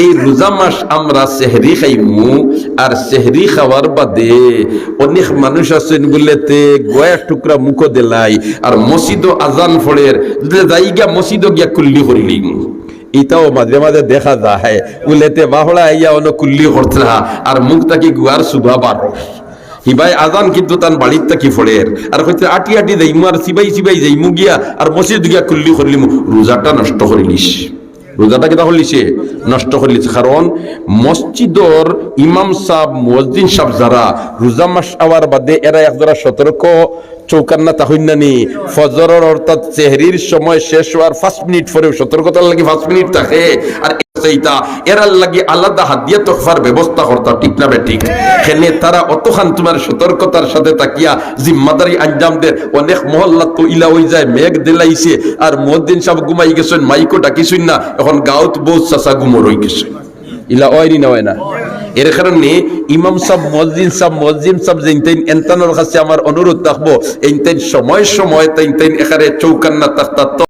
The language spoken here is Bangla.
এই রোজা মাস আমরা সেহরি খাইমু আর সেহরি খাওয়ার বাদে অনেক মানুষ আছেন বলেতে গয়া টুকরা মুখো দিলাই আর মসজিদ আজান ফলের জায়গা মসজিদ গিয়া কুল্লি করিলিম ইটাও মাঝে মাঝে দেখা যায় উলেতে বাহড়া আইয়া অন কুল্লি করতে আর মুখ তাকে গুয়ার সুভা বারো হিবাই আজান কিন্তু তান বাড়ির তাকি ফড়ের আর হইতে আটি আটি যাইমু আর সিবাই সিবাই যাইমু গিয়া আর মসজিদ গিয়া কুল্লি করিলিম রোজাটা নষ্ট করিলিস রোজাটা কিতা হলিছে নষ্ট করলিছে কারণ মসজিদর ইমাম সাহ মসজিদ সাহ যারা রোজা মাস আওয়ার বাদে এরা এক যারা সতর্ক, চৌকান্না তাহইনানি ফজর অর্থাৎ চেহরির সময় শেষ হওয়ার ফার্স্ট মিনিট পরেও সতর্কতার লাগে ফার্স্ট মিনিট থাকে। আর সেইটা এরার আলাদা তোফার ব্যবস্থা করতা, ঠিক না ঠিক? তারা অতখান তোমার সতর্কতার সাথে তাকিয়া জিম্মাদারি আঞ্জাম দের অনেক মহল্লা তো ইলা হয়ে যায়, মেঘ দিলাইছে। আর সাহেব ঘুমাই গেছেন মাইকো না। এখন গাঁত বহুত চাচা গুমর হয়ে গেছে। ইলা না এর কারণে ইমাম সাহেব মসজিদ সাহেব মসজিদ সাহেব যেইতেন এন্তানোর কাছে আমার অনুরোধ থাকব। এইতেন সময় সময় তাইতেন এখানে চৌকান্না তাক্তা